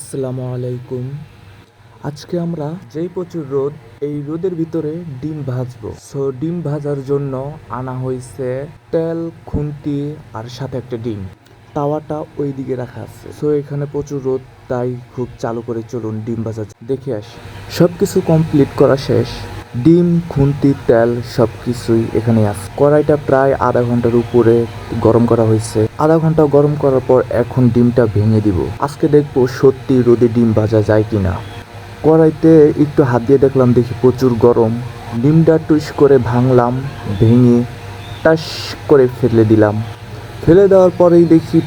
আসসালামু আলাইকুম। আজকে আমরা যেই প্রচুর রোদ, এই রোদের ভিতরে ডিম ভাজবো। সো ডিম ভাজার জন্য আনা হয়েছে তেল, খুন্তি আর সাথে একটা ডিম। তাওয়াটা ওই দিকে রাখা আছে। সো এখানে প্রচুর রোদ, তাই খুব চালু করে চলুন ডিম ভাজা। দেখে আসি। সব কিছু কমপ্লিট করা শেষ। ডিম, খুন্তি, তেল সব কিছুই এখানে আছে। কড়াইটা প্রায় আধা ঘণ্টার উপরে গরম করা হয়েছে। আধা ঘণ্টা গরম করার পর এখন ডিমটা ভেঙে দিব। আজকে দেখব সত্যি রোদে ডিম ভাজা যায় কিনা। কড়াইতে একটু হাত দিয়ে দেখলাম দেখি প্রচুর গরম। ডিমটা টুস করে ভাঙলাম, ভেঙে টাস করে ফেলে দিলাম। ফেলে দেওয়ার পরেই দেখি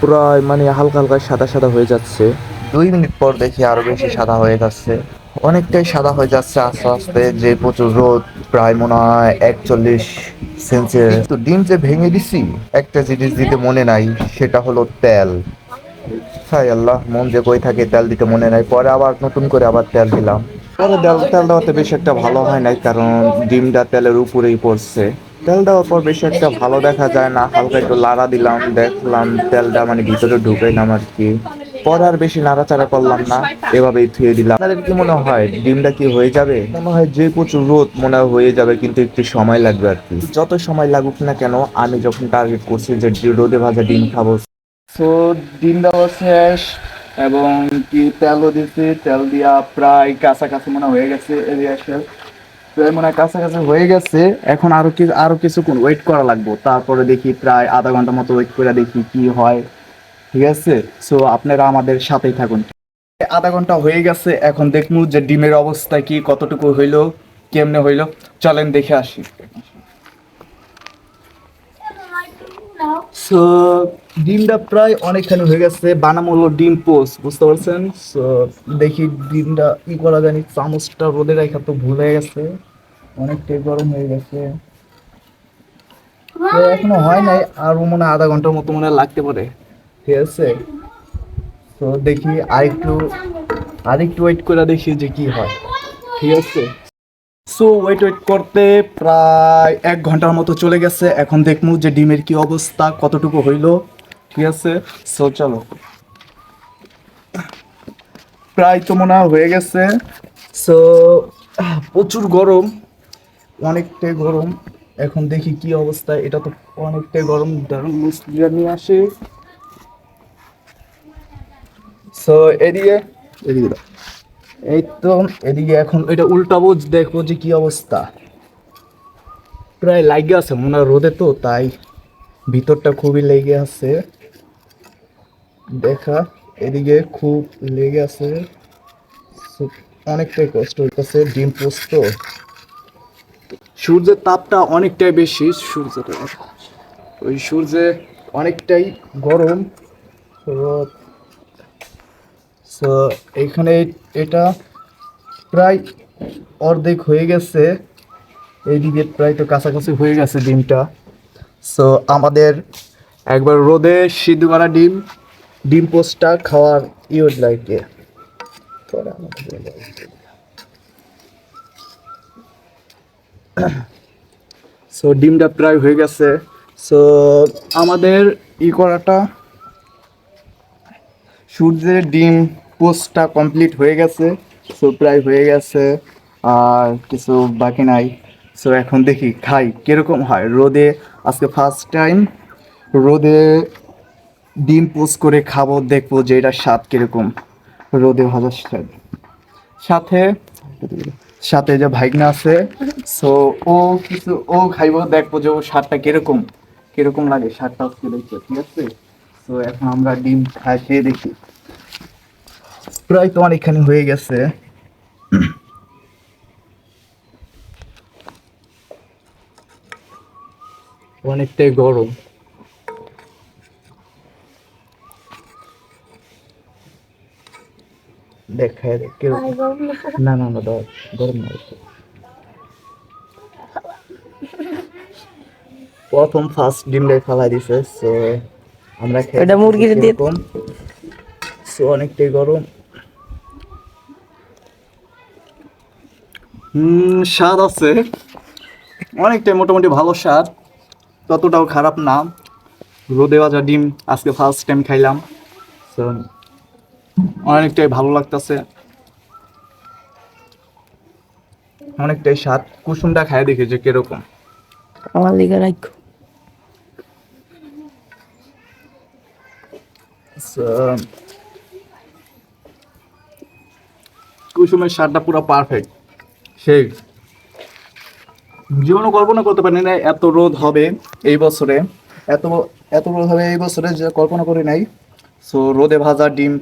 প্রায় মানে হালকা হালকা সাদা সাদা হয়ে যাচ্ছে। দুই মিনিট পর দেখি আরও বেশি সাদা হয়ে যাচ্ছে। অনেকটাই সাদা হয়ে যাচ্ছে আস্তে আস্তে, যে প্রচুর রোদ, প্রায় মনে হয় একচল্লিশ সেন্সের। তো ডিম যে ভেঙে দিছি, একটা জিনিস দিতে মনে নাই, সেটা হলো তেল। হাই আল্লাহ, মন যে কই থাকে তেল দিতে মনে নাই। পরে আবার নতুন করে আবার তেল দিলাম। পরে তেল তেল দেওয়াতে বেশি একটা ভালো হয় নাই, কারণ ডিমটা তেলের উপরেই পড়ছে। তেল দেওয়ার পর বেশি একটা ভালো দেখা যায় না, হালকা একটু লাড়া দিলাম, দেখলাম তেলটা মানে ভিতরে ঢুকাইলাম আর কি। পরে আর বেশি নাড়াচাড়া করলাম না। এভাবেই থুয়ে দিলাম। আপনাদের কি মনে হয়, ডিমটা কি হয়ে যাবে? মনে হয় যে প্রচুর রোদ মনে হয় যাবে, কিন্তু একটু সময় লাগবে আর কি। যত সময় লাগুক না কেন, আমি যখন টার্গেট করছি যে রোদে ভাজা ডিম খাব। সো ডিম দেওয়া শেষ এবং কি তেলও দিছি, তেল দিয়া প্রায় কাছাকাছি মনে হয়ে গেছে এরিয়া শেষ। মনে কাছাকাছি হয়ে গেছে, এখন আরও আরও কিছুক্ষণ ওয়েট করা লাগবো। তারপরে দেখি প্রায় আধা ঘণ্টা মতো ওয়েট করে দেখি কি হয়। ঠিক আছে? সো আপনারা আমাদের সাথেই থাকুন। আধা ঘণ্টা হয়ে গেছে, এখন দেখব যে ডিমের অবস্থা কি, কতটুকু হইল, কেমনে হইল। চলেন দেখে আসি। সো ডিমটা প্রায় অনেকখানি হয়ে গেছে বানাম হলো ডিম পোস্ট, বুঝতে পারছেন? সো দেখি ডিমটা ই করা জানি চামচটা রোদে রাখা তো ভুল হয়ে গেছে, অনেকটাই গরম হয়ে গেছে। এখনও হয় নাই, আর মনে আধা ঘণ্টার মতো মনে লাগতে পারে। ঠিক আছে? তো দেখি আরেকটু আরেকটু ওয়েট করে দেখি যে কি হয়। ঠিক আছে? সো ওয়েট ওয়েট করতে প্রায় এক ঘণ্টার মতো চলে গেছে। এখন দেখব যে ডিমের কি অবস্থা, কতটুকু হইল। ঠিক আছে? সো চলো। প্রায় তো মনে হয় হয়ে গেছে। সো প্রচুর গরম অনেকটাই গরম। এখন দেখি কি অবস্থা, এটা তো অনেকটাই গরম, দারুণ মুসলিরা নিয়ে আসে। সো এদিকে? এদিকে। এই তো এদিকে এখন এটা উল্টাবো দেখব যে কি অবস্থা। প্রায় লাগে আছে মনে হয় রোদে তো তাই ভিতরটা খুবই লেগে আছে। দেখা এদিকে খুব লেগে আছে। অনেকটাই কষ্ট হইতেছে ডিম পোস্ট তো সূর্যের তাপটা অনেকটাই বেশি সূর্যটা ওই সূর্যে অনেকটাই গরম। রোদ। সো, এখানে এটা প্রায় অর্ধেক হয়ে গেছে। এইদিকে প্রায় তো কাছাকাছি হয়ে গেছে ডিমটা। সো, আমাদের একবার রোদে সিদ্ধ করা ডিম ডিম পোস্টটা খাওয়ার ইউড লাগে। সো, ডিমটা প্রায় হয়ে গেছে। সো, আমাদের ই করাটা সূর্যের ডিম পোস্টটা কমপ্লিট হয়ে গেছে সো প্রায় হয়ে গেছে, আর কিছু বাকি নাই। সো এখন দেখি খাই কীরকম হয়। রোদে আজকে ফার্স্ট টাইম রোদে ডিম পোস্ট করে খাব, দেখব যে এটা স্বাদ কীরকম। রোদে ভাজার স্বাদ। সাথে সাথে যে ভাইগনা আছে সো ও কিছু, ও খাইবো, দেখব যে ও স্বাদটা কীরকম। কীরকম লাগে স্বাদটা দেখব ঠিক আছে? তো এখন আমরা ডিম খাই খেয়ে দেখি। প্রায় তো অনেকখানি হয়ে গেছে। অনেকটাই গরম। দেখায় কীরকম? না। না না দাও গরম না প্রথম ফার্স্ট ডিমটাই ফালাই দিছে সো আমরা ওটা মুরগির দিয়ে- সো অনেকটাই গরম। স্বাদ আছে। অনেকটাই মোটামুটি ভালো স্বাদ। ততটাও খারাপ না। রোদে ভাজা ডিম আজকে ফার্স্ট টাইম খাইলাম। সো অনেকটাই ভালো লাগতেছে। অনেকটাই স্বাদ। কুসুমটা খায় দেখি যে কীরকম। আমার লিগে রাখো কুসুমের স্বাদটা পুরো পারফেক্ট সেই জীবনও কল্পনা করতে পারি না এত রোদ হবে এই বছরে, এত এত রোদ হবে এই বছরে যে কল্পনা করি নাই। সো রোদে ভাজা ডিম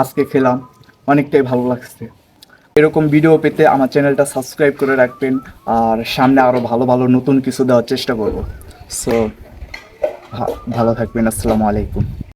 আজকে খেলাম, অনেকটাই ভালো লাগছে। এরকম ভিডিও পেতে আমার চ্যানেলটা সাবস্ক্রাইব করে রাখবেন আর সামনে আরও ভালো ভালো নতুন কিছু দেওয়ার চেষ্টা করব। সো ভালো থাকবেন, আসসালামু আলাইকুম।